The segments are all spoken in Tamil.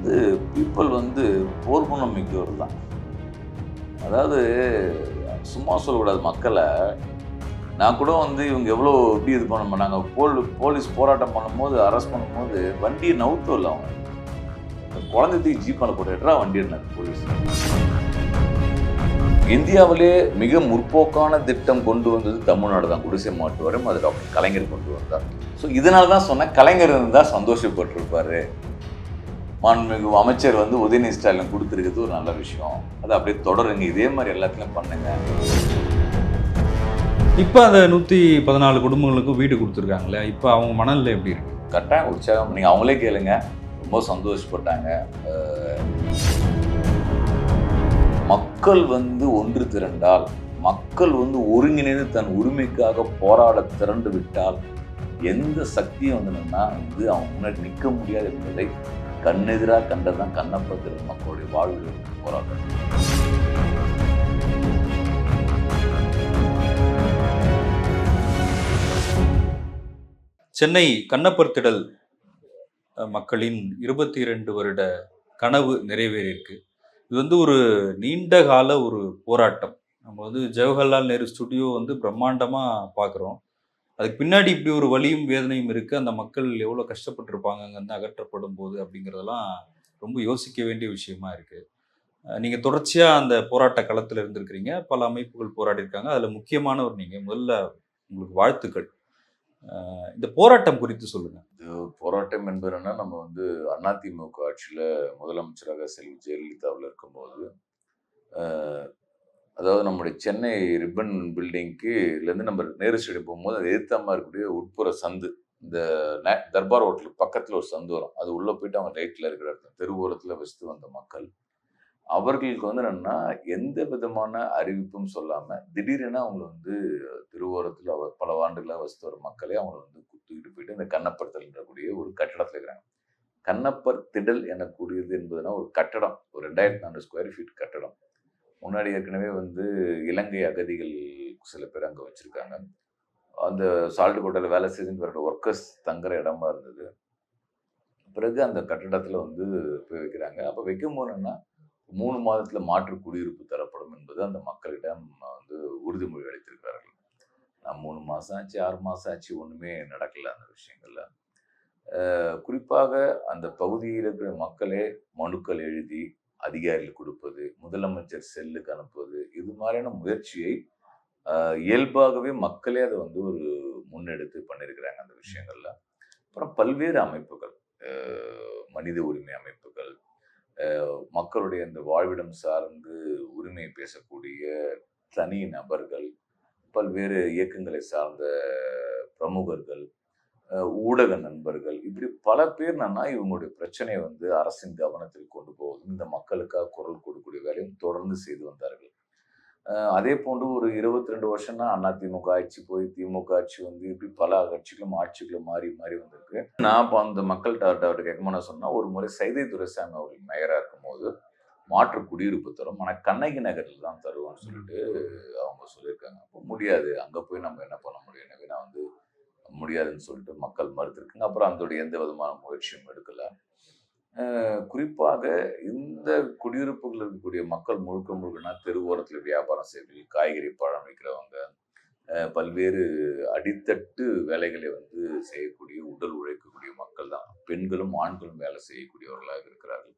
வந்து பீப்புள் வந்து போர் மிக்கவர் தான். அதாவது சும்மா சொல்லக்கூடாது மக்களை. நான் கூட வந்து இவங்க எவ்வளோ எப்படி இது பண்ண நாங்கள் போல் போலீஸ் போராட்டம் பண்ணும்போது அரெஸ்ட் பண்ணும்போது வண்டியை நவுத்தும் இல்லை அவங்க குழந்தை தூக்கி ஜீப்பான போட்டு வண்டி இருந்தாங்க போலீஸ். இந்தியாவிலே மிக முற்போக்கான திட்டம் கொண்டு வந்தது தமிழ்நாடு தான். குடிசை மாட்டு வரும் அது டாக்டர் கலைஞர் கொண்டு வந்தார். ஸோ இதனால தான் சொன்னேன். கலைஞர் இருந்தால் சந்தோஷப்பட்டிருப்பாரு. மாண்புமிகு அமைச்சர் வந்து உதயநிதி ஸ்டாலின் கொடுத்துருக்கிறது ஒரு நல்ல விஷயம். அது அப்படியே தொடருங்க. இதே மாதிரி எல்லாத்துலையும் பண்ணுங்க. இப்போ அந்த நூற்றி பதினாலு குடும்பங்களுக்கும் வீடு கொடுத்துருக்காங்களே இப்போ அவங்க மனநிலை எப்படி இருக்கு? கட்டாயம் உற்சாகம். நீங்கள் அவங்களே கேளுங்க. ரொம்ப சந்தோஷப்பட்டாங்க. மக்கள் வந்து ஒன்று திரண்டால் மக்கள் வந்து ஒருங்கிணைந்து தன் உரிமைக்காக போராட திரண்டு விட்டால் எந்த சக்தியும் வந்துன்னா வந்து அவங்க முன்னாடி நிற்க முடியாது என்பதை கண்ணெதிராக கண்டதான் கண்ணப்பத்திர மக்களுடைய வாழ்வில் போராட்டம். சென்னை கண்ணப்பர்த்திடல் திடல் மக்களின் இருபத்தி இரண்டு வருட கனவு நிறைவேறியிருக்கு. இது வந்து ஒரு நீண்ட கால ஒரு போராட்டம். நம்ம வந்து ஜவஹர்லால் நேரு ஸ்டுடியோ வந்து பிரம்மாண்டமாக பார்க்குறோம் அதுக்கு பின்னாடி இப்படி ஒரு வலியும் வேதனையும் இருக்குது அந்த மக்கள் எவ்வளோ கஷ்டப்பட்டிருப்பாங்க அங்கேருந்து அகற்றப்படும் போது அப்படிங்கிறதெல்லாம் ரொம்ப யோசிக்க வேண்டிய விஷயமா இருக்குது நீங்கள் தொடர்ச்சியாக அந்த போராட்ட களத்தில் இருந்திருக்கிறீங்க. பல அமைப்புகள் போராடிருக்காங்க அதில் அதில் முக்கியமானவர் நீங்கள் முதல்ல உங்களுக்கு வாழ்த்துக்கள். இந்த போராட்டம் குறித்து சொல்லுங்கள் இது போராட்டம் என்பதுன்னா நம்ம வந்து அதிமுக ஆட்சியில் முதலமைச்சராக செல்வி ஜெயலலிதாவில் இருக்கும்போது அதாவது நம்முடைய சென்னை ரிப்பன் பில்டிங்க்குலேருந்து நம்ம நேரு ஸ்டேடியம் போகும்போது அது எதிர்த்தாம இருக்கக்கூடிய உட்புற சந்து இந்த தர்பார் ஹோட்டலுக்கு பக்கத்தில் ஒரு சந்து வரும். அது உள்ளே போயிட்டு அவங்க ரைட்டில் இருக்கிற இடத்துல தெருவோரத்தில் வசித்து வந்த மக்கள். அவர்களுக்கு வந்து என்னென்னா எந்த விதமான அறிவிப்பும் சொல்லாமல் திடீரென அவங்கள வந்து திருவோரத்தில் அவர் பல ஆண்டுகளாக வசித்து வர மக்களே அவங்கள வந்து தூக்கிட்டு போயிட்டு இந்த கண்ணப்பர் ஒரு கட்டடத்தில் இருக்கிறாங்க. கண்ணப்பர் திடல் எனக்கூடியது என்பதுனா ஒரு கட்டடம் ஒரு ரெண்டாயிரத்தி நாலு ஸ்கொயர் ஃபீட் கட்டடம். முன்னாடி ஏற்கனவே வந்து இலங்கை அகதிகள் சில பேர் அங்கே வச்சுருக்காங்க. அந்த சால்ட் கோட்டையில் வேலை செய்துன்னு வர ஒர்க்கர்ஸ் தங்குற இடமா இருந்தது. பிறகு அந்த கட்டடத்தில் வந்து போய் வைக்கிறாங்க. அப்போ வைக்கும் போனோன்னா மூணு மாதத்தில் மாற்று குடியிருப்பு தரப்படும் என்பது அந்த மக்களிடம் வந்து உறுதிமொழி அளித்திருக்கிறார்கள். நான் மூணு மாதம் ஆச்சு ஆறு மாதம் ஆச்சு ஒன்றுமே நடக்கல அந்த விஷயங்கள்ல. குறிப்பாக அந்த பகுதியில் இருக்கிற மக்களே மனுக்கள் எழுதி அதிகாரிகள் கொடுப்பது முதலமைச்சர் செல்லுக்கு அனுப்புவது இது மாதிரியான முயற்சியை இயல்பாகவே மக்களே அதை வந்து ஒரு முன்னெடுத்து பண்ணியிருக்கிறாங்க அந்த விஷயங்கள்ல. அப்புறம் பல்வேறு அமைப்புகள் மனித உரிமை அமைப்புகள் மக்களுடைய அந்த வாழ்விடம் சார்ந்து உரிமை பேசக்கூடிய தனி நபர்கள் பல்வேறு இயக்கங்களை சார்ந்த பிரமுகர்கள் ஊடக நண்பர்கள். இப்படி பல பேர் என்னன்னா இவங்களுடைய பிரச்சனையை வந்து அரசின் கவனத்தில் கொண்டு போவதும் இந்த மக்களுக்காக குரல் கொடுக்கக்கூடிய வேலையும் தொடர்ந்து செய்து வந்தார்கள். அதே போன்று ஒரு இருபத்தி ரெண்டு வருஷம்னா அதிமுக ஆட்சி போய் திமுக ஆட்சி வந்து இப்படி பல கட்சிகளும் ஆட்சிகளும் மாறி மாறி வந்திருக்கு. நான் இப்போ அந்த மக்கள்கிட்ட அவர்கிட்ட கேட்கமான சொன்னா ஒரு முறை சைதை துரைசாமி அவர்கள் மேயரா இருக்கும்போது மாற்று குடியிருப்பு தரும். ஆனால் கண்ணகி நகரில் தான் தருவோம்னு சொல்லிட்டு அவங்க சொல்லியிருக்காங்க. அப்போ முடியாது. அங்கே போய் நம்ம என்ன பண்ண முடியும்? எனவே நான் வந்து முடியாதுன்னு சொல்லிட்டு மக்கள் மறுத்திருக்காங்க. அப்புறம் அதோடைய எந்த விதமான முயற்சியும் எடுக்கலை. குறிப்பாக இந்த குடியிருப்புகள் இருக்கக்கூடிய மக்கள் முழுக்க முழுக்கனா தெருவோரத்தில் வியாபாரம் செய்வது காய்கறி பழம் விற்கிறவங்க பல்வேறு அடித்தட்டு வேலைகளை வந்து செய்யக்கூடிய உடல் உழைக்கக்கூடிய மக்கள் தான். பெண்களும் ஆண்களும் வேலை செய்யக்கூடியவர்களாக இருக்கிறார்கள்.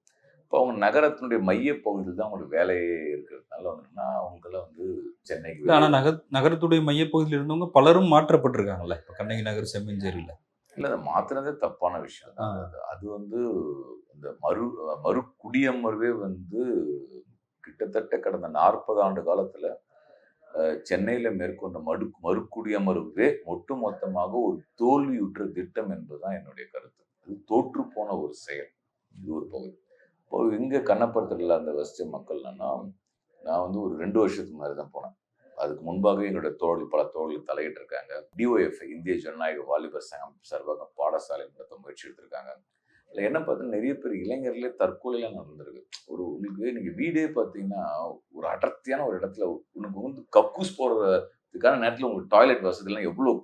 இப்போ அவங்க நகரத்தினுடைய மைய பகுதியில் தான் அவங்களுக்கு வேலையே இருக்கிறதுனால வந்துன்னா அவங்களாம் வந்து சென்னைக்கு ஆனா நகர் நகரத்துடைய மையப்பகுதியில் இருந்தவங்க பலரும் மாற்றப்பட்டிருக்காங்கல்ல? இப்போ கண்ணகி நகர் செம்மஞ்சேரியில் இல்லை அதை மாத்துனதே தப்பான விஷயம் தான். அது வந்து இந்த மறு மறு குடியமர்வே வந்து கிட்டத்தட்ட கடந்த நாற்பது ஆண்டு காலத்துல சென்னையில மேற்கொண்ட மறு மறுகுடியமர்வே ஒட்டுமொத்தமாக ஒரு தோல்வியுற்ற திட்டம் என்பதுதான் என்னுடைய கருத்து. அது தோற்று போன ஒரு செயல். இது ஒரு பகுதி. இப்போ இங்க கண்ணப்படத்தில் அந்த வசிச்ச மக்கள் நான் வந்து ஒரு ரெண்டு வருஷத்துக்கு முன்னாடி தான் போனேன். அதுக்கு முன்பாகவே எங்களுடைய தோழி பல தோழர்கள் தலையிட்டு இருக்காங்க. டிஓஎஃப் இந்திய ஜனநாயக வாலிபர் சங்கம் சார்பாக பாடசாலை நடத்த முயற்சி எடுத்திருக்காங்க. அதில் என்ன பார்த்தீங்கன்னா நிறைய பேர் இளைஞர்களே தற்கொலைலாம் நடந்திருக்கு. ஒரு உங்களுக்கு நீங்கள் வீடே பார்த்தீங்கன்னா ஒரு அடர்த்தியான ஒரு இடத்துல உனக்கு வந்து கக்கூஸ் போடுறதுக்கான நேரத்தில் உங்களுக்கு டாய்லெட் வசதிலாம் எவ்வளோ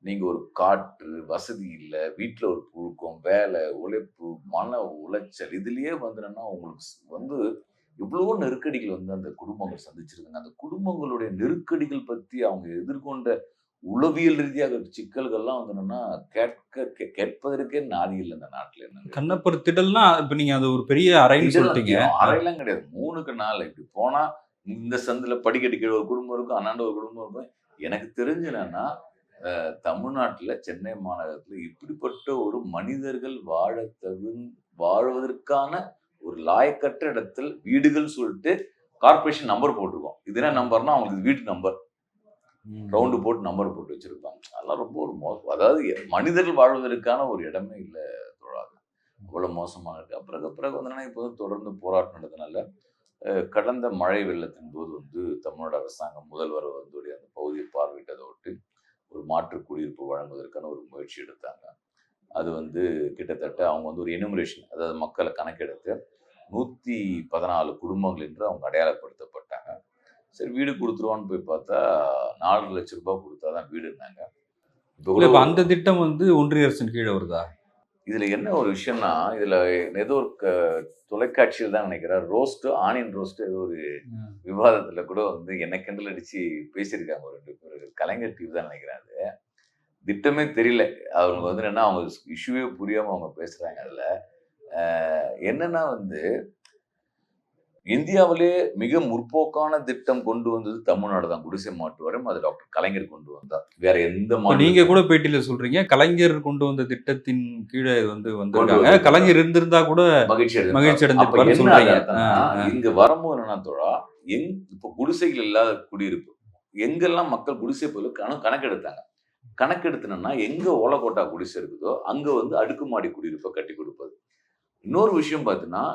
கோவம் வரும் நீங்க ஒரு காற்று வசதி இல்லை வீட்டுல ஒரு புழுக்கம் வேலை உழைப்பு மன உளைச்சல் இதுலயே வந்துன்னா உங்களுக்கு வந்து இவ்வளவோ நெருக்கடிகள் வந்து அந்த குடும்பங்கள் சந்திச்சிருக்காங்க. அந்த குடும்பங்களுடைய நெருக்கடிகள் பத்தி அவங்க எதிர்கொண்ட உளவியல் ரீதியாக சிக்கல்கள்லாம் வந்து என்னன்னா கேட்க கே- கேட்பதற்கே நாதி இல்லை இந்த நாட்டுல என்னங்க. கண்ணப்பர் திடல்னா இப்ப நீங்க அது ஒரு பெரிய அறைன்னு சொல்லிட்டீங்க. அறையெல்லாம் கிடையாது. மூணுக்கு நாள் இப்படி போனா இந்த சந்துல படிக்கட்டு கீழே ஒரு குடும்பம் இருக்கும் அண்ணாண்ட ஒரு குடும்பம் இருக்கும். எனக்கு தெரிஞ்சு என்னன்னா தமிழ்நாட்டுல சென்னை மாநகரத்துல இப்படிப்பட்ட ஒரு மனிதர்கள் வாழ தகுந் வாழ்வதற்கான ஒரு லாயக்கற்ற இடத்தில் வீடுகள் சொல்லிட்டு கார்ப்பரேஷன் நம்பர் போட்டிருக்கோம். இது என்ன நம்பர்னா அவங்களுக்கு வீட்டு நம்பர். ரவுண்டு போட்டு நம்பர் போட்டு வச்சிருப்பாங்க. அதெல்லாம் ரொம்ப ஒரு மோசம் அதாவது மனிதர்கள் வாழ்வதற்கான ஒரு இடமே இல்லை தோழாது. அவ்வளோ மோசமாக இருக்கு. அப்புறம் பிறகு வந்து இப்போ வந்து தொடர்ந்து போராட்டம் நடந்ததுனால கடந்த மழை வெள்ளத்தின் போது வந்து தமிழ்நாடு அரசாங்கம் முதல்வர் வந்து அந்த பகுதியை பார்வையிட்டதை விட்டு ஒரு மாற்று குடியிருப்பு வழங்குவதற்கான ஒரு முயற்சி எடுத்தாங்க. அது வந்து கிட்டத்தட்ட அவங்க வந்து ஒரு எனுமரேஷன் அதாவது மக்களை கணக்கெடுத்து நூற்றி பதினாலு குடும்பங்கள் என்று அவங்க அடையாளப்படுத்தப்பட்டாங்க. சரி வீடு கொடுத்துருவான்னு போய் பார்த்தா நாலு லட்ச ரூபாய் கொடுத்தா தான் வீடுன்னாங்க. இப்போ அந்த திட்டம் வந்து ஒன்றிய அரசின் கீழே வருதா? இதுல என்ன ஒரு விஷயம்னா இதுல ஏதோ ஒரு க- தொலைக்காட்சியில் தான் நினைக்கிறேன் ரோஸ்ட் ஆனியன் ரோஸ்ட் ஏதோ ஒரு விவாதத்துல கூட வந்து என்ன கிண்டல் அடிச்சு பேசியிருக்காங்க. ஒரு ரெண்டு பேர் கலைஞர் டிவி தான் நினைக்கிறேன் அது திட்டமே தெரியல. அவங்க வந்து என்னன்னா அவங்க இஷ்யூவே புரியாம அவங்க பேசுறாங்க அதுல. என்னன்னா வந்து இந்தியாவிலே மிக முற்போக்கான திட்டம் கொண்டு வந்தது தமிழ்நாடு தான் குடிசை மாற்று வரும் அது டாக்டர் கலைஞர் கொண்டு வந்தார். வேற எந்த நீங்க கூட பேட்டியில சொல்றீங்க கலைஞர் கொண்டு வந்த திட்டத்தின் கீழே வந்து வந்திருக்காங்க. கலைஞர் இருந்திருந்தா கூட மகிழ்ச்சி. மகிழ்ச்சி என்ன சொல்றீங்க. இங்க வரும்போது என்னன்னா தோழா எங் இப்ப குடிசைகள் இல்லாத குடியிருப்பு. எங்கெல்லாம் மக்கள் குடிசை கண கணக்கெடுத்தாங்க. கணக்கெடுத்தனா எங்க ஓலக்கோட்டா குடிசை இருக்குதோ அங்க வந்து அடுக்குமாடி குடியிருப்பை கட்டி கொடுப்பது. இன்னொரு விஷயம் பார்த்தீங்கன்னா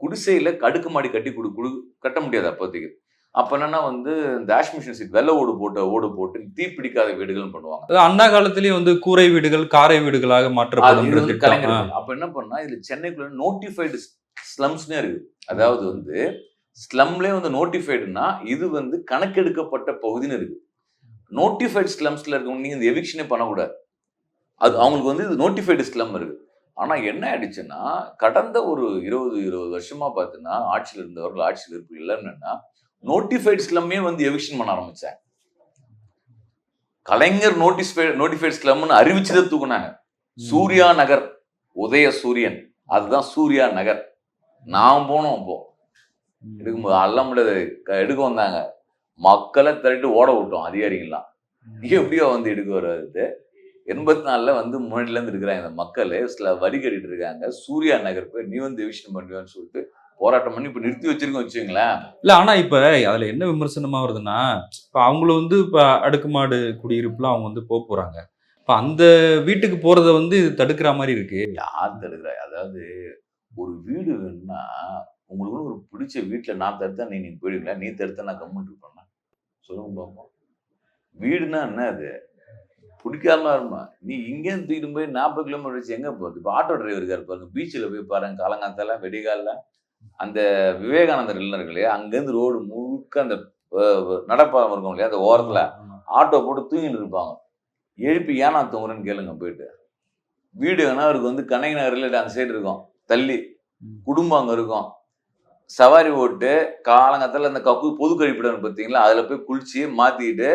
குடிசையில அடுக்குமாடி கட்டி கொடு கொடு கட்ட முடியாது அப்போதைக்கு. அப்ப என்னன்னா வந்து இந்த ஆஷ்மிஷன் சீட் வெள்ளை ஓடு போட்ட ஓடு போட்டு தீ பிடிக்காத வீடுகள் பண்ணுவாங்க. அது அண்ணா காலத்திலேயே வந்து கூரை வீடுகள் காரை வீடுகளாக மாற்றப்படும் இது வந்து திட்டம். கலைஞர் ஆ. பண்ண- அப்ப என்ன பண்ணா இதுல சென்னைக்குள்ள நோட்டிஃபைடு ஸ்லம்ஸ்னே இருக்கு. அதாவது வந்து ஸ்லம்லேயே வந்து நோட்டிஃபைடுனா இது வந்து கணக்கெடுக்கப்பட்ட பகுதின்னு இருக்கு. நோட்டிஃபைடு ஸ்லம்ஸ்ல இருக்கவங்க நீங்க இந்த எவிக்ஷனே பண்ணக்கூடாது. அது அவங்களுக்கு வந்து இது நோட்டிஃபைடு ஸ்லம் இருக்கு. ஆனா என்ன ஆயிடுச்சுன்னா கடந்த ஒரு இருபது இருபது வருஷமா பார்த்தீங்கன்னா ஆட்சியில் இருந்தவர்கள் ஆட்சியில் இருப்பு என்னன்னா நோட்டிஃபைடு ஸ்லம்மே வந்து எவிக்ஷன் பண்ண ஆரம்பிச்சாங்க. கலைஞர் நோட்டிஃபை நோட்டிஃபைடு ஸ்லம்னு அறிவிச்சதை தூக்குனாங்க. சூர்யா நகர் உதய சூரியன். அதுதான் சூர்யா நகர். நான் போனோம் அப்போ. எடுக்கும்போது அல்ல முடியாது எடுக்க வந்தாங்க. மக்களை திரட்டி ஓட விட்டோம் அதிகாரிகள்லாம். எப்படியோ வந்து எடுக்க வர்றது. எண்பத்தி நாலுல வந்து முன்னாடில இருந்து இருக்கிறாங்க இந்த மக்கள் சில வரி கட்டிட்டு இருக்காங்க. சூர்யா நகர் போய் நீ வந்து எவிஷன் பண்ணுவேன்னு சொல்லிட்டு போராட்டம் பண்ணி இப்ப நிறுத்தி வச்சிருக்கோம் வச்சுங்களேன் இல்ல ஆனா இப்ப அதுல என்ன விமர்சனமா வருதுன்னா இப்ப அவங்கள வந்து இப்ப அடுக்குமாடு குடியிருப்புல அவங்க வந்து போக போறாங்க. இப்ப அந்த வீட்டுக்கு போறத வந்து தடுக்கிற மாதிரி இருக்கு. யார் தடுக்கிறா? அதாவது ஒரு வீடு வேணும்னா உங்களுக்கு ஒரு பிடிச்ச வீட்டுல நான் தடுத்தா நீ நீ போயிடுங்களா நீ தடுத்தா நான் கம்முன்னு இருப்பேன்னா? சொல்லுங்க பாப்போம். வீடுனா என்ன அது? பிடிக்காம இருமா நீ இங்கேருந்து தூக்கிட்டு போய் நாற்பது கிலோமீட்டர் வச்சு எங்க போகுது இப்போ ஆட்டோ டிரைவர் இருக்காரு பாருங்க பீச்சில் போய் பாருங்க காலங்காத்தால வெடிகாலில். அந்த விவேகானந்தர் இல்லைன்னு இல்லையா அங்கேருந்து ரோடு முழுக்க அந்த அஹ், நடப்பாதம் இருக்கும் இல்லையா அந்த ஓரத்துல. ஆட்டோ போட்டு தூங்கிட்டு இருப்பாங்க. எழுப்பி ஏன் நான் தூங்குறேன்னு கேளுங்க போயிட்டு. வீடு வேணா அவருக்கு வந்து கண்ணகி நகரில் அந்த சைடு இருக்கும். தள்ளி. குடும்பம் அங்கே இருக்கும். சவாரி ஓட்டு காலங்கத்தில் அந்த கப்பு பொது கழிப்பிடம் பார்த்தீங்களா அதில் போய் குளிச்சு மாற்றிக்கிட்டு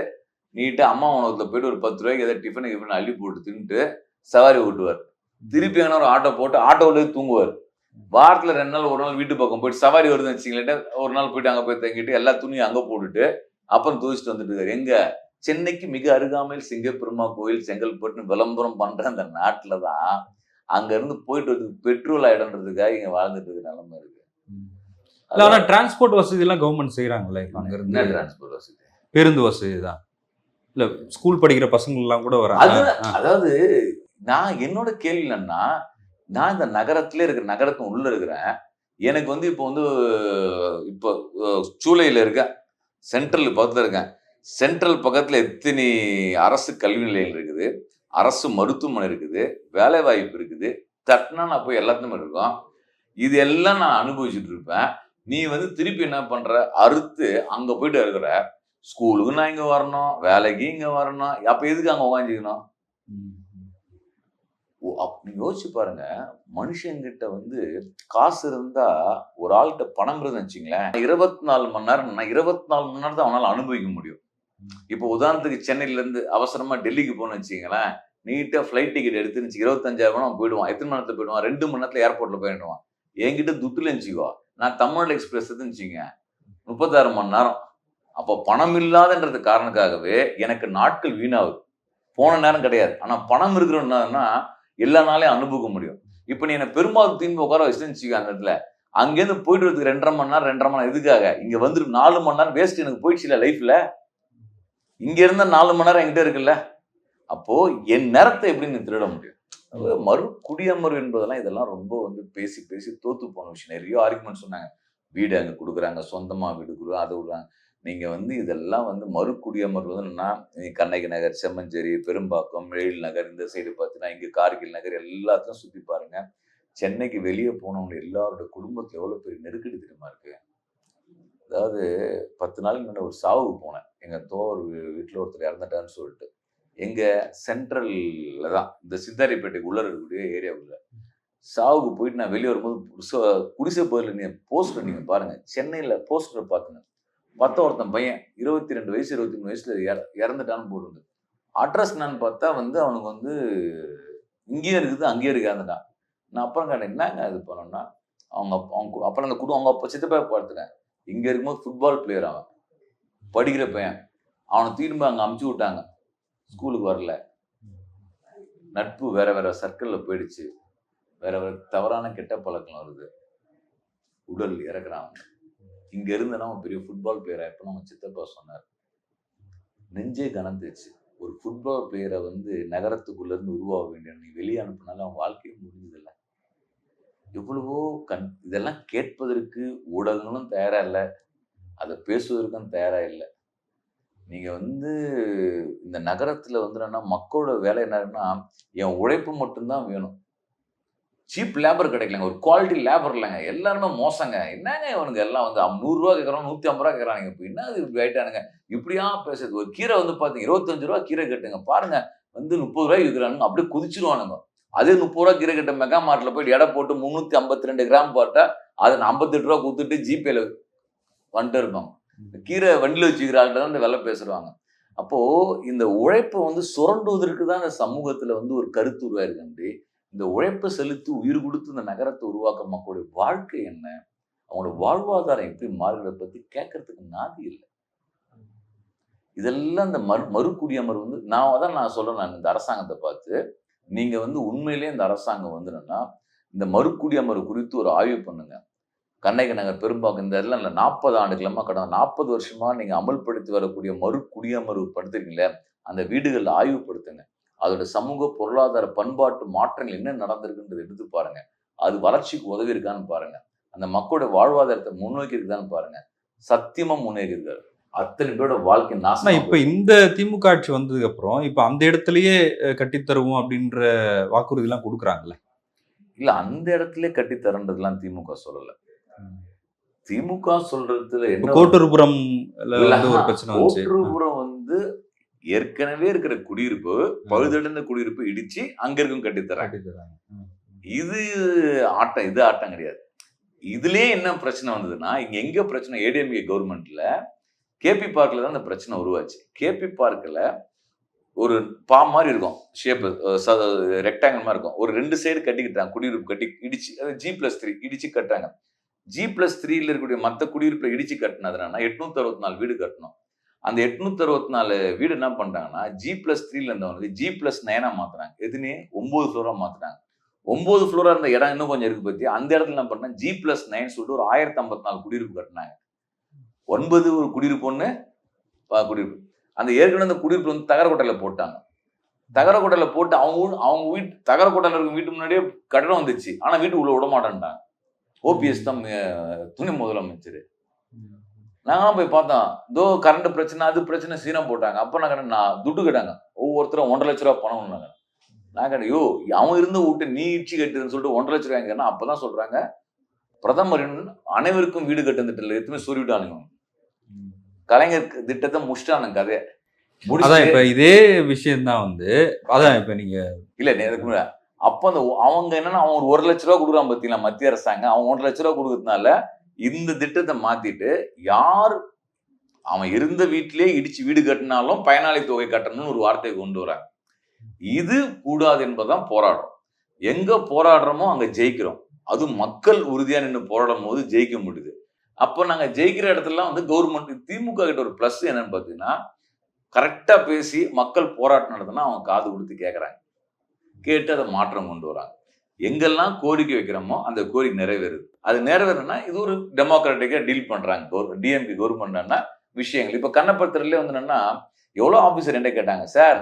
நீட்டாக அம்மா உணவகத்தில் போயிட்டு ஒரு பத்து ரூபாய்க்கு ஏதாவது டிஃபன் கிஃபன் அள்ளி போட்டு தின்னுட்டு சவாரி ஓட்டுவார். திருப்பி வேணா ஒரு ஆட்டோ போட்டு ஆட்டோவிலே தூங்குவார். வாரத்துல ரெண்டு நாள் ஒரு நாள் வீட்டு பக்கம் போயிட்டு சவாரி வருதுன்னு வச்சுங்களேன் ஒரு நாள் போயிட்டு அங்க போய் தங்கிட்டு எல்லா துணியும் அங்க போட்டுட்டு அப்புறம் தூச்சிட்டு வந்துட்டு இருக்காரு. எங்க? சென்னைக்கு மிக அருகாமையில் சிங்கப்பெருமா கோயில் செங்கல்பட்டுன்னு விளம்பரம் பண்ற அந்த நாட்டுல தான் அங்க இருந்து போயிட்டு வந்து பெட்ரோல் ஆயிடன்றதுக்காக இங்க வாழ்ந்துட்டு இருக்க நிலைமை இருக்கு. ஆனா டிரான்ஸ்போர்ட் வசதி எல்லாம் கவர்மெண்ட் செய்யறாங்களே அங்க இருந்து டிரான்ஸ்போர்ட் வசதி? பேருந்து வசதி தான். இல்ல ஸ்கூல் படிக்கிற பசங்க எல்லாம் கூட ஆ. அதாவது நான் என்னோட கேள்வி என்னன்னா நான் இந்த நகரத்திலே இருக்கிற நகரத்தின் உள்ள இருக்கிறேன். எனக்கு வந்து இப்போ வந்து இப்போ சூளையில இருக்கேன் சென்ட்ரல் பக்கத்துல இருக்கேன். சென்ட்ரல் பக்கத்துல எத்தனை அரசு கல்வி நிலையங்கள் இருக்குது? அரசு மருத்துவமனை இருக்குது வேலை வாய்ப்பு இருக்குது. தட்டினா நான் போய் எல்லாத்துமே இருக்கும். இது எல்லாம் நான் அனுபவிச்சுட்டு இருப்பேன். நீ வந்து திருப்பி என்ன பண்ற? அறுத்து அங்க போயிட்டு இருக்கிற ஸ்கூலுக்கு நான் இங்க வரணும் வேலைக்கு இங்க வரணும். அப்போ எதுக்கு அங்க உக்காந்துக்கணும் ஓ, யோசிச்சு பாருங்க. மனுஷங்கிட்ட வந்து காசு இருந்தா ஒரு ஆள்கிட்ட பணம் வச்சுங்களேன் இருபத்தி நாலு மணி நேரம் நான் இருபத்தி நாலு மணி நேரம் தான் அவனால அனுபவிக்க முடியும். இப்போ உதாரணத்துக்கு சென்னையில இருந்து அவசரமா டெல்லிக்கு போகணும்னு வச்சுங்களேன் நீட்டாக ஃப்ளைட் டிக்கெட் எடுத்துன்னு இருபத்தஞ்சாயிரம் ரூபா போயிடுவான். எத்தனை மணி நேரத்தில் போயிடுவான்? ரெண்டு மணி நேரத்துல ஏர்போர்ட்டில் போயிடுவான். என்கிட்ட துட்டுல இருந்துச்சுக்கோ நான் தமிழ்நாடு எக்ஸ்பிரஸ் இருந்துச்சுங்க முப்பத்தாறு மணி நேரம். அப்போ பணம் இல்லாதன்றது காரணக்காகவே எனக்கு நாட்கள் வீணாகுது. போன நேரம் கிடையாது. ஆனா பணம் இருக்கிறோம்னா எல்லா நாளையும் அனுபவிக்க முடியும். இப்போ நீ என்ன பெரும்பாலும் தீம்பு உட்கார வச்சுருந்துச்சிக்க அந்த இடத்துல. அங்கேருந்து போயிட்டு வரதுக்கு ரெண்டரை மணி நேரம் ரெண்டரை மணி நேரம். எதுக்காக? இங்க வந்துட்டு நாலு மணி நேரம் வேஸ்ட் எனக்கு போயிடுச்சு இல்ல லைஃப்ல இங்க இருந்தால் நாலு மணி நேரம் என்கிட்ட இருக்குல்ல. அப்போ என் நேரத்தை எப்படி நீ திருட முடியும்? மறு குடியமர்வு என்பதெல்லாம் இதெல்லாம் ரொம்ப வந்து பேசி பேசி தோத்து போன விஷயம். நிறைய ஆர்குமெண்ட் சொன்னாங்க. வீடு அங்க கொடுக்குறாங்க. சொந்தமா வீடு கொடுக்குறாங்க. அதை விடுறாங்க. நீங்கள் வந்து இதெல்லாம் வந்து மறுக்குடியமர்வதுன்னா நீ கண்ணகி நகர் செம்மஞ்சேரி பெரும்பாக்கம் எழில் நகர் இந்த சைடு பார்த்தீங்கன்னா இங்கே கார்கில் நகர் எல்லாத்தையும் சுற்றி பாருங்கள் சென்னைக்கு வெளியே போனவங்க எல்லாரோட குடும்பத்தில் எவ்வளோ பெரிய நெருக்கடி தெரியுமா இருக்கு? அதாவது பத்து நாளைக்கு முன்ன ஒரு சாவுக்கு போனேன். எங்கள் தோர் வீட்டில் ஒருத்தர் இறந்துட்டான்னு சொல்லிட்டு. எங்கள் சென்ட்ரலில் தான் இந்த சித்தாரிப்பேட்டைக்கு உள்ள இருக்கக்கூடிய ஏரியாவுக்குள்ள. சாவுக்கு போயிட்டு நான் வெளியே வரும்போது குடிசை பகுதியில் நீங்கள் போஸ்டர் நீங்கள் பாருங்கள் சென்னையில் போஸ்டர் பார்த்துங்க பார்த்தா ஒருத்தன் பையன் இருபத்தி ரெண்டு வயசு இருபத்தி மூணு வயசுல இற- இறந்துட்டான்னு போட்டுருந்து அட்ரஸ் என்னன்னு பார்த்தா வந்து அவனுக்கு வந்து இங்கேயும் இருக்குது அங்கேயும் இருக்கு நான் அப்புறம் கேட்டேன் என்னங்க இது பண்ணோம்னா அவங்க அவங்க அப்புறம் அந்த குடும்பம் அவங்க அப்பா சித்தப்பா பார்த்துட்டேன். இங்கே இருக்கும்போது ஃபுட்பால் பிளேயர் அவன். படிக்கிற பையன். அவனை திரும்ப அங்கே அமுச்சு விட்டாங்க. ஸ்கூலுக்கு வரல. நட்பு வேற வேற சர்க்கிளில் போயிடுச்சு. வேற வேற தவறான கெட்ட பழக்கம் வருது. உடல் இறக்குறான் இங்க இருந்து அவன் பெரிய ஃபுட்பால் பிளேயர் ஆயிருப்பான் நம்ம சித்தப்பா சொன்னார். நெஞ்சே கனந்துச்சு ஒரு ஃபுட்பால் பிளேயரை வந்து நகரத்துக்குள்ள இருந்து உருவாக வேண்டிய நீ வெளியே அனுப்புனாலும் அவன் வாழ்க்கையே முடிஞ்சதில்லை. எவ்வளவோ கண் இதெல்லாம் கேட்பதற்கு ஊடகங்களும் தயாரா இல்லை. அதை பேசுவதற்கும் தயாரா இல்லை. நீங்க வந்து இந்த நகரத்துல வந்து என்னன்னா மக்களோட வேலை என்னன்னா என் உழைப்பு மட்டும்தான் வேணும். சீப் லேபர் கிடைக்கலங்க. ஒரு குவாலிட்டி லேபர் இல்லைங்க. எல்லாருமே மோசங்க. என்னங்க இவனுங்க எல்லாம் வந்து நூறுரூவா கேட்குறான் நூற்றி ஐம்பது ரூபா கேட்குறாங்க இப்போ என்ன இது இப்படி ஆயிட்டானுங்க? இப்படியா பேசுறது? ஒரு கீரை வந்து பார்த்தீங்க இருபத்தஞ்சு ரூபா கீரை கட்டுங்க. பாருங்க. வந்து முப்பது ரூபாய் விற்கிறானுங்க அப்படியே குதிச்சிருவானுங்க. அதே முப்பது ரூபா கீரை கட்ட மெகா மார்ட்டில் போயிட்டு எடை போட்டு முந்நூற்றி ஐம்பத்தி ரெண்டு கிராம் போட்டால் அதை ஐம்பத்தெட்டு ரூபா கொடுத்துட்டு ஜிபேல வந்துட்டு இருப்பாங்க. இந்த கீரை வண்டியில் வச்சுக்கிறாள்கிட்ட தான் இந்த விலை பேசுகிறாங்க அப்போது இந்த உழைப்பை வந்து சுரண்டுவதற்கு தான் இந்த சமூகத்தில் வந்து ஒரு கருத்து உருவாயிருக்கு இந்த உழைப்பை செலுத்தி உயிர் கொடுத்து இந்த நகரத்தை உருவாக்க மக்களுடைய வாழ்க்கை என்ன? அவங்களோட வாழ்வாதாரம் எப்படி மாறுகிறத பற்றி கேட்கறதுக்கு நாதி இல்லை. இதெல்லாம் இந்த மறு மறுக்குடியமர் வந்து நான் அதான் நான் சொல்கிறேன் நான் இந்த அரசாங்கத்தை பார்த்து நீங்கள் வந்து உண்மையிலேயே இந்த அரசாங்கம் வந்து இந்த மறுக்குடியமர் குறித்து ஒரு ஆய்வு பண்ணுங்க. கண்ணகி நகர் பெரும்பாக்கம் இந்த இதெல்லாம் இல்லை நாற்பது ஆண்டுகளமாக கடந்த நாற்பது வருஷமாக நீங்கள் அமல்படுத்தி வரக்கூடிய மறுக்குடியமர்வு படுத்துறீங்களே அந்த வீடுகளில் ஆய்வுப்படுத்துங்க அதோட சமூக பொருளாதார பண்பாட்டு மாற்றங்கள் என்ன நடந்திருக்குன்றது எடுத்து பாருங்க. அது வளர்ச்சிக்கு உதவி இருக்கான்னு பாருங்க. அந்த மக்களோட வாழ்வாதாரத்தை முன்னோக்கி இருக்குதான்னு பாருங்க. சத்தியமா முன்னேறி இருக்காரு அத்தனை பேரோட வாழ்க்கை நாசம் இப்ப இந்த திமுக ஆட்சி வந்ததுக்கு அப்புறம் இப்ப அந்த இடத்துலயே அஹ், கட்டித் தருவோம் அப்படின்ற வாக்குறுதி எல்லாம் கொடுக்குறாங்கல்ல? இல்ல அந்த இடத்துல கட்டி தரன்றதுலாம் திமுக சொல்லல. திமுக சொல்றதுல கோட்டூர்புரம் ஒரு பிரச்சனை கோட்டூர்புரம் வந்து ஏற்கனவே இருக்கிற குடியிருப்பு பழுதடைந்த குடியிருப்பு இடிச்சு அங்க இருக்கும் கட்டித்தராங்க. இது ஆட்டம் இது ஆட்டம் கிடையாது. இதுலயே என்ன பிரச்சனை வந்ததுன்னா இங்க எங்க பிரச்சனை? ஏடிஎம்கே கவர்மெண்ட்ல கேபி பார்க்ல தான் இந்த பிரச்சனை உருவாச்சு. கேபி பார்க்ல ஒரு பா மாதிரி இருக்கும். ஷேப் ரெக்டாங்கிள் மாதிரி இருக்கும். ஒரு ரெண்டு சைடு கட்டிக்கிட்டாங்க. குடியிருப்பு கட்டி இடிச்சு அது ஜி பிளஸ் த்ரீ இடிச்சு கட்டுறாங்க. ஜி பிளஸ் த்ரீல இருக்கக்கூடிய மற்ற குடியிருப்பை இடிச்சு கட்டினதுனா எட்நூத்தி அறுபத்தி நாலு வீடு கட்டணும். அந்த எட்நூத்தி அறுபத்தி நாலு வீடு என்ன பண்றாங்கன்னா ஜி பிளஸ் த்ரீல இருந்தவனுக்கு ஜி பிளஸ் நைனா மாத்துறாங்க. எதுனே ஒன்பது ஃப்ளோரா மாத்துறாங்க. ஒன்பது ஃப்ளோரா இருந்த இடம் இன்னும் கொஞ்சம் இருக்கு பத்தி அந்த இடத்துல என்ன பண்ணா ஜி பிளஸ் நைன் சொல்லிட்டு ஒரு ஆயிரத்தி ஐம்பத்தி நாலு குடியிருப்பு கட்டினாங்க. ஒன்பது ஒரு குடியிருப்பு ஒன்று குடியிருப்பு. அந்த ஏற்கனவே அந்த குடியிருப்பு வந்து தகரக்கோட்டையில போட்டாங்க. தகரக்கோட்டையில போட்டு அவங்க அவங்க வீட்டு தகரக்கோட்டையில இருக்க வீட்டு முன்னாடியே கட்டணம் வந்துச்சு. ஆனா வீட்டுக்குள்ள விட மாட்டேன்ட்டாங்க. ஓபிஎஸ் தான் துணை முதலமைச்சர். நாங்களாம் போய் பார்த்தோம் இதோ கரண்ட் பிரச்சனை அது பிரச்சனை சீனம் போட்டாங்க. அப்போ நாங்க நான் துட்டு கேட்டாங்க. ஒவ்வொருத்தரும் ஒன்றரை லட்ச ரூபா பணம் நாங்க நான் கேட்டேன் யோ அவன் இருந்து விட்டு நீ இடிச்சு கட்டுதுன்னு சொல்லிட்டு ஒன்றரை லட்ச ரூபாய் எங்கன்னா அப்பதான் சொல்றாங்க பிரதமரின் அனைவருக்கும் வீடு கட்டும் திட்டத்தில் எத்தனை சொல்லிவிட்டானுங்க கலைஞர் திட்டத்தை முடிச்சிட்டானுங்க கதையை. அதான் இப்ப இதே விஷயம்தான் வந்து அதான் இப்ப நீங்க இல்ல நீ அதுக்கு முன்னாடி அப்போ அந்த அவங்க என்னன்னா அவன் ஒரு லட்ச ரூபா கொடுக்குறான் பார்த்தீங்களா மத்திய அரசாங்கம் அவன் ஒன்றரை லட்ச ரூபா கொடுக்கறதுனால இந்த திட்டத்தை மாத்திட்டு யார் அவன் இருந்த வீட்டிலேயே இடிச்சு வீடு கட்டினாலும் பயனாளி தொகை கட்டணும்னு ஒரு வார்த்தையை கொண்டு வராங்க. இது கூடாது என்பதுதான் போராட்டம். எங்க போராடுறோமோ அங்க ஜெயிக்கிறோம். அது மக்கள் உறுதியா நின்று போராடும் போது ஜெயிக்க முடியுது. அப்போ நாங்க ஜெயிக்கிற இடத்துலலாம் வந்து கவர்மெண்ட் திமுக கிட்ட ஒரு ப்ளஸ் என்னன்னு பார்த்தீங்கன்னா கரெக்டா பேசி மக்கள் போராட்டம் நடத்தினா அவங்க காது கொடுத்து கேட்கறாங்க கேட்டு அதை மாற்றம் கொண்டு வராங்க. எங்கெல்லாம் கோரிக்கை வைக்கிறோமோ அந்த கோரிக்கை நிறைவேறுது. அது நிறைவேறணும்னா இது ஒரு டெமோக்ராட்டிக்கா டீல் பண்றாங்க. கவர்மெண்ட் டிஎம்பி கவர்மெண்ட்னா விஷயங்கள். இப்ப கண்ணப்பத்திரிலே வந்து என்னன்னா எவ்வளோ ஆஃபீஸர் என்ன கேட்டாங்க சார்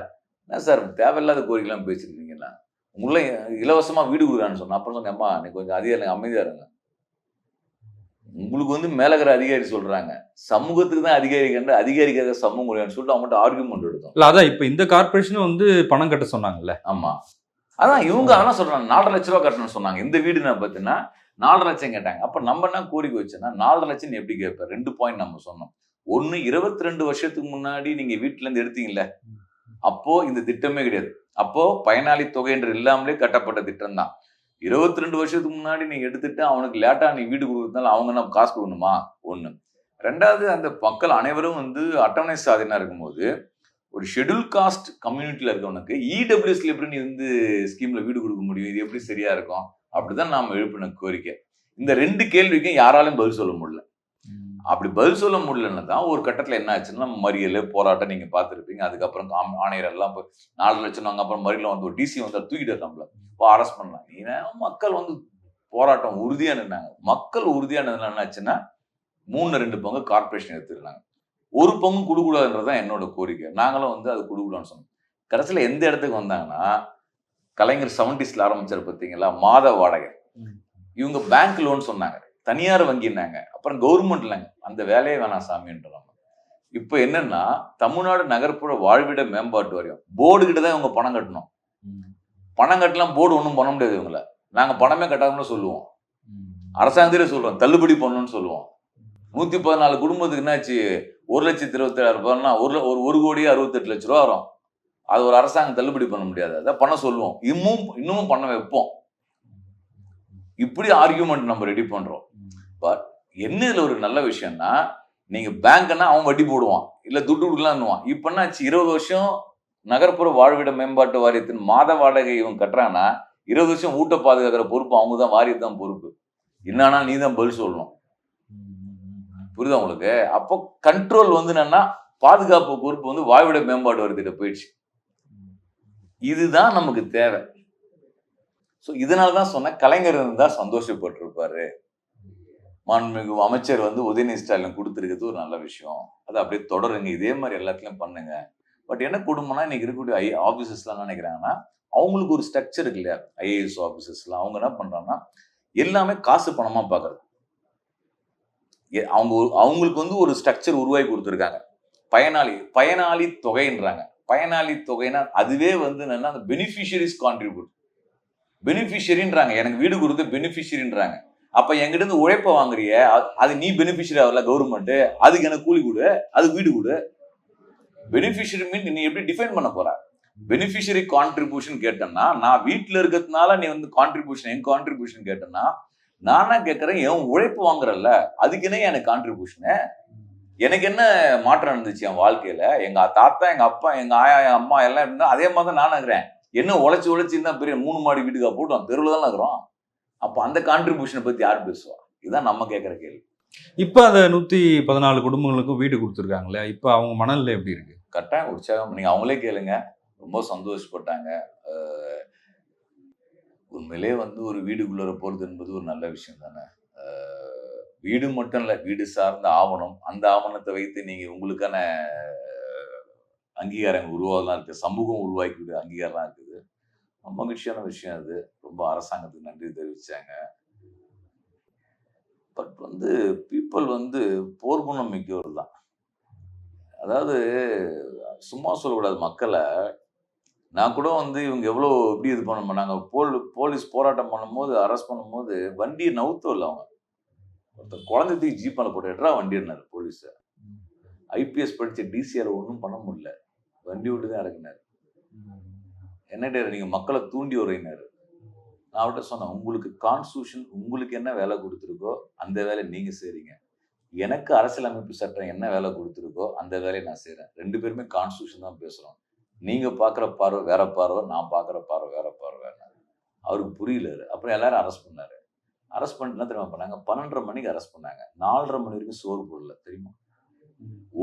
என்ன சார் தேவையில்லாத கோரிக்கைலாம் பேசிருக்கீங்கன்னா உங்களை இலவசமா வீடு கொடுக்குறான்னு சொன்னா அப்புறம் சொன்னேன் அம்மா நீ கொஞ்சம் அதிகாரி அமைதியா இருங்க. உங்களுக்கு வந்து மேலகிற அதிகாரி சொல்றாங்க. சமூகத்துக்கு தான் அதிகாரி கண்டு அதிகாரிக்காக சமூகம் கிடையாதுன்னு சொல்லிட்டு அவங்ககிட்ட ஆர்குமெண்ட் எடுத்தோம். இல்ல அதான் இப்ப இந்த கார்பரேஷனும் வந்து பணம் கட்ட சொன்னாங்கல்ல. ஆமா. அதான் இவங்க அதான் சொல்றாங்க நாலரை லட்ச ரூபா கட்டணும்னு சொன்னாங்க. இந்த வீடு நான் பார்த்தீங்கன்னா நாலரை லட்சம் கேட்டாங்க. அப்ப நம்ம என்ன கோரிக்கை வச்சோன்னா நாலரை லட்சம் நீ எப்படி கேட்பேன் ரெண்டு பாயிண்ட் நம்ம சொன்னோம். ஒண்ணு இருபத்தி ரெண்டு வருஷத்துக்கு முன்னாடி நீங்க வீட்டுல இருந்து எடுத்தீங்கல்ல? அப்போ இந்த திட்டமே கிடையாது. அப்போ பயனாளி தொகை என்று இல்லாமலே கட்டப்பட்ட திட்டம் தான். இருபத்தி ரெண்டு வருஷத்துக்கு முன்னாடி நீ எடுத்துட்டு அவனுக்கு லேட்டா நீ வீடு கொடுக்கறதுனால அவங்க நம்ம காசு கொடுக்கணுமா? ஒண்ணு. ரெண்டாவது அந்த மக்கள் அனைவரும் வந்து அட்டவணை சாதனா இருக்கும்போது ஒரு ஷெட்யூல் காஸ்ட் கம்யூனிட்டியில் இருக்கவனுக்கு இடபிள்யூஎஸ்ல எப்படி நீ வந்து ஸ்கீம்ல வீடு கொடுக்க முடியும்? இது எப்படி சரியா இருக்கும்? அப்படிதான் நாம எழுப்பின கோரிக்கை. இந்த ரெண்டு கேள்விக்கும் யாராலையும் பதில் சொல்ல முடியல. அப்படி பதில் சொல்ல முடியலன்னு தான் ஒரு கட்டத்தில் என்ன ஆச்சுன்னா மறியல் போராட்டம் நீங்க பார்த்துருப்பீங்க. அதுக்கப்புறம் ஆம்- ஆணையர் எல்லாம் இப்போ நாலு லட்சம் நாங்க அப்புறம் மறியல வந்து ஒரு டிசி வந்து தூக்கிட்டு நம்மள இப்போ அரெஸ்ட் பண்ணலாம். நீ என்ன, மக்கள் வந்து போராட்டம் உறுதியா நின்னாங்க. மக்கள் உறுதியா நின்னா என்ன ஆச்சுன்னா மூணு ரெண்டு பங்கு கார்பரேஷன் எடுத்துருந்தாங்க ஒரு பங்கு கொடுக்கூடாதுன்றது தான் என்னோட கோரிக்கை. நாங்களும் வந்து அது கொடுக்கூடாதுன்னு சொன்னோம். கடைசியில் எந்த இடத்துக்கு வந்தாங்கன்னா கலைஞர் செவன்டிஸ்ல ஆரம்பிச்சார் பார்த்தீங்களா மாத வாடகை. இவங்க பேங்க் லோன் சொன்னாங்க. தனியார் வங்கினாங்க அப்புறம் கவர்மெண்ட்லங்க அந்த வேலையே வேணாம் சாமின்றாங்க இப்போ என்னன்னா தமிழ்நாடு நகர்ப்புற வாழ்விட மேம்பாட்டு வாரியம். போர்டு கிட்ட தான் இவங்க பணம் கட்டணும். பணம் கட்டலாம் போர்டு ஒன்றும் பண்ண முடியாது இவங்கள. நாங்க பணமே கட்டாமனு சொல்லுவோம். அரசாங்கத்திலே சொல்கிறோம் தள்ளுபடி பண்ணணும்னு சொல்லுவோம். நூத்தி பதினாலு குடும்பத்துக்கு என்னாச்சு? ஒரு லட்சத்தி இருபத்தி ஏழாயிரம் ரூபாய்னா ஒரு ஒரு ஒரு கோடியே அறுபத்தெட்டு லட்ச ரூபா வரும். அது ஒரு அரசாங்கம் தள்ளுபடி பண்ண முடியாது. அதை பண்ண சொல்லுவோம். இன்னும் இன்னமும் பண்ண வைப்போம். இப்படி ஆர்கியூமெண்ட் நம்ம ரெடி பண்றோம். என்ன இதுல ஒரு நல்ல விஷயம்னா நீங்க பேங்க்னா அவன் வட்டி போடுவான். இல்ல துட்டு கொடுக்கலான்னுவான். இப்ப என்னாச்சு இருபது வருஷம் நகர்ப்புற வாழ்விட மேம்பாட்டு வாரியத்தின் மாத வாடகை இவன் கட்டுறான்னா இருபது வருஷம் ஊட்ட பாதுகாக்கிற பொறுப்பு அவங்க தான் வாரியத்தான் பொறுப்பு. என்னன்னா நீ தான் பதில் சொல்லணும். புரியுதா உங்களுக்கு? அப்போ கண்ட்ரோல் வந்து என்னன்னா பாதுகாப்பு பொறுப்பு வந்து வாழ்விட மேம்பாடு வருதிட்ட போயிடுச்சு. இதுதான் நமக்கு தேவை. ஸோ இதனால தான் சொன்னேன் கலைஞர் இருந்தால் சந்தோஷப்பட்டிருப்பாரு. மாண்புமிகு அமைச்சர் வந்து உதயநிதி ஸ்டாலின் கொடுத்துருக்கிறது ஒரு நல்ல விஷயம். அது அப்படியே தொடருங்க இதே மாதிரி எல்லாத்துலையும் பண்ணுங்க. பட் என்ன குடும்பம்னா இன்னைக்கு இருக்கக்கூடிய ஐ ஆஃபீஸர்ஸ்லாம் என்ன நினைக்கிறாங்கன்னா அவங்களுக்கு ஒரு ஸ்ட்ரக்சர் இருக்கு இல்லையா? ஐஏஎஸ் ஆஃபீஸர்ஸ்லாம் அவங்க என்ன பண்ணுறாங்கன்னா எல்லாமே காசு பணமாக பார்க்குறது எ- அவங்க அவங்களுக்கு வந்து ஒரு ஸ்ட்ரக்சர் உருவாக்கி கொடுத்துருக்காங்க. பயனாளி பயனாளி தொகைன்றாங்க. பயனாளி தொகைனா அதுவே வந்து என்னன்னா அந்த பெனிஃபிஷியரிஸ் கான்ட்ரிபியூட் பெனிஃபிஷியரின்றாங்க எனக்கு வீடு கொடுத்து பெனிஃபிஷியரின்றாங்க அப்போ எங்கிட்ட உழைப்பை வாங்குறிய அது- அது நீ பெனிஃபிஷியரி ஆகல கவர்மெண்ட்டு அதுக்கு எனக்கு கூலி கொடு அதுக்கு வீடு கொடு. பெனிஃபிஷியரி மீன் நீ எப்படி டிஃபைன் பண்ண போற? பெனிஃபிஷியரி கான்ட்ரிபியூஷன் கேட்டேன்னா நான் வீட்டில் இருக்கிறதுனால நீ வந்து கான்ட்ரிபியூஷன் என் கான்ட்ரிபியூஷன் கேட்டேன்னா நானா கேட்குறேன் என் உழைப்பு வாங்குறல்ல அதுக்குன்னே எனக்கு கான்ட்ரிபியூஷனு எனக்கு என்ன மாற்றம் இருந்துச்சு என் வாழ்க்கையில? எங்க தாத்தா எங்க அப்பா எங்க ஆயா என் அம்மா எல்லாம் இருந்தா அதே மாதிரி தான் நான் இருக்கிறேன். என்ன உழைச்சு உழைச்சு இருந்தா பெரிய மூணு மாடி வீட்டுக்கா போட்டோம். தெருவில் தான் இருக்கிறோம். அப்போ அந்த கான்ட்ரிபியூஷனை பத்தி யார் பேசுவா? இதுதான் நம்ம கேட்குற கேள்வி. இப்ப அந்த நூத்தி பதினாலு குடும்பங்களுக்கும் வீடு கொடுத்துருக்காங்களே இப்ப அவங்க மனநிலை எப்படி இருக்கு? கட்டாயம் உற்சாகம். நீங்க அவங்களே கேளுங்க. ரொம்ப சந்தோஷப்பட்டாங்க. உண்மையிலே வந்து ஒரு வீடுக்குள்ளார போறது என்பது ஒரு நல்ல விஷயம் தானே? வீடு மட்டும் இல்லை வீடு சார்ந்த ஆவணம் அந்த ஆவணத்தை வைத்து நீங்கள் உங்களுக்கான அங்கீகாரம் உருவாகலாம் இருக்குது சமூகம் உருவாக்கி அங்கீகாரம்லாம் இருக்குது. ரொம்ப மகிழ்ச்சியான விஷயம் அது. ரொம்ப அரசாங்கத்துக்கு நன்றி தெரிவித்தாங்க பட் வந்து பீப்புள் வந்து போர்க்குணம் மிக்கவர் தான். அதாவது சும்மா சொல்லக்கூடாது மக்களை. நான் கூட வந்து இவங்க எவ்வளோ எப்படி இது பண்ண நாங்கள் போல் போலீஸ் போராட்டம் பண்ணும்போது அரெஸ்ட் பண்ணும்போது வண்டியை நவுத்தோ இல்லை அவங்க. ஒருத்தர் குழந்தை தூக்கி ஜீப்பால போட்டு எட்ரா வண்டினாரு போலீஸ் ஐபிஎஸ் படித்த டிசிஆர் ஒன்றும் பண்ண முடியல. வண்டி விட்டு தான் இறங்கினார். என்னட்ட நீங்கள் மக்களை தூண்டி உரையினார் நான் அவர்கிட்ட சொன்னேன் உங்களுக்கு கான்ஸ்டியூஷன் உங்களுக்கு என்ன வேலை கொடுத்துருக்கோ அந்த வேலையை நீங்கள் செய்கிறீங்க எனக்கு அரசியலமைப்பு சட்டம் என்ன வேலை கொடுத்துருக்கோ அந்த வேலையை நான் செய்கிறேன் ரெண்டு பேருமே கான்ஸ்டியூஷன் தான் பேசுகிறோம் நீங்கள் பார்க்குற பார்வை வேற பார்வை நான் பார்க்குற பார்வை வேற பார்வை அவருக்கு புரியல அப்புறம் எல்லாரும் அரெஸ்ட் பண்ணாரு. அரெஸ்ட் பண்ணிட்டு என்ன தெரியுமா பண்ணாங்க பன்னெண்டரை மணிக்கு அரெஸ்ட் பண்ணாங்க. நாலரை மணி வரைக்கும் சோறு போடல தெரியுமா?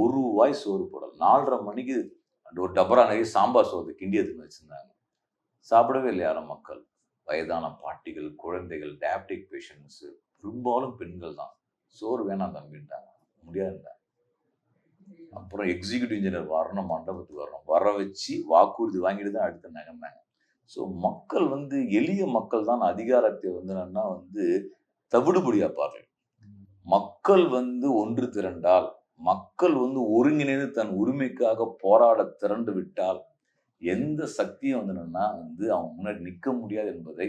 ஒரு ரூபாய் சோறு போடல. நாலரை மணிக்கு ஒரு டபரா நிறைய சாம்பார் சோறு கிண்டியத்துக்கு வச்சுருந்தாங்க. சாப்பிடவே இல்லை யாரும் மக்கள். வயதான பாட்டிகள் குழந்தைகள் டயபெட்டிக் பேஷண்ட்ஸு பெரும்பாலும் பெண்கள் தான். சோறு வேணாம் தம்பின்ட்டாங்க முடியாதுன்ட்டாங்க அப்புறம் எக்ஸிக்யூட்டிவ் இன்ஜினியர் வரணும் மண்டபத்துக்கு வரணும். வர வச்சு வாக்குறுதி வாங்கிட்டு தான் அடுத்து நகர்ந்தாங்க ஸோ மக்கள் வந்து எளிய மக்கள் தான் அதிகாரத்தை வந்து என்னன்னா வந்து தவிடுபடியாப்பார்கள் மக்கள் வந்து ஒன்று திரண்டால் மக்கள் வந்து ஒருங்கிணைந்து தன் உரிமைக்காக போராட திரண்டு விட்டால் எந்த சக்தியும் வந்து என்னன்னா வந்து அவன் முன்னாடி நிற்க முடியாது என்பதை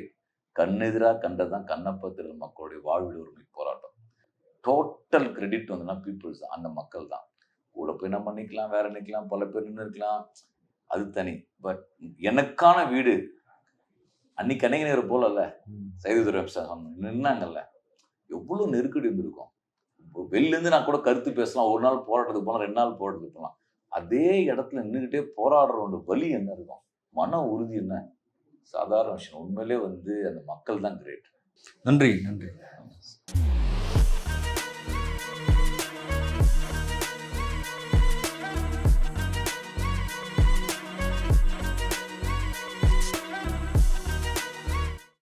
கண்ணெதிராக கண்டதான் கண்ணப்பத்திர மக்களுடைய வாழ்வில் உரிமை போராட்டம். டோட்டல் கிரெடிட் வந்துன்னா பீப்புள்ஸ் தான் அந்த மக்கள் தான். கூட போய் நம்ம நிற்கலாம் வேற நிற்கலாம் பல பேர் நின்று இருக்கலாம் அது தனி. பட் எனக்கான வீடு அன்னைக்கு கணிகநேர் போலல்ல சைவதுரை சகம் நின்னாங்கல்ல. எவ்வளவு நெருக்கடி இருந்திருக்கும். இப்போ வெளில இருந்து நான் கூட கருத்து பேசலாம். ஒரு நாள் போராட்டத்துக்கு போகலாம் ரெண்டு நாள் போராட்டத்துக்கு போகலாம் அதே இடத்துல நின்றுக்கிட்டே போராடுறவங்க வலி என்ன இருக்கும்? மன உறுதி என்ன? சாதாரண விஷயம் உண்மையிலே வந்து அந்த மக்கள் தான் கிரேட் நன்றி நன்றி.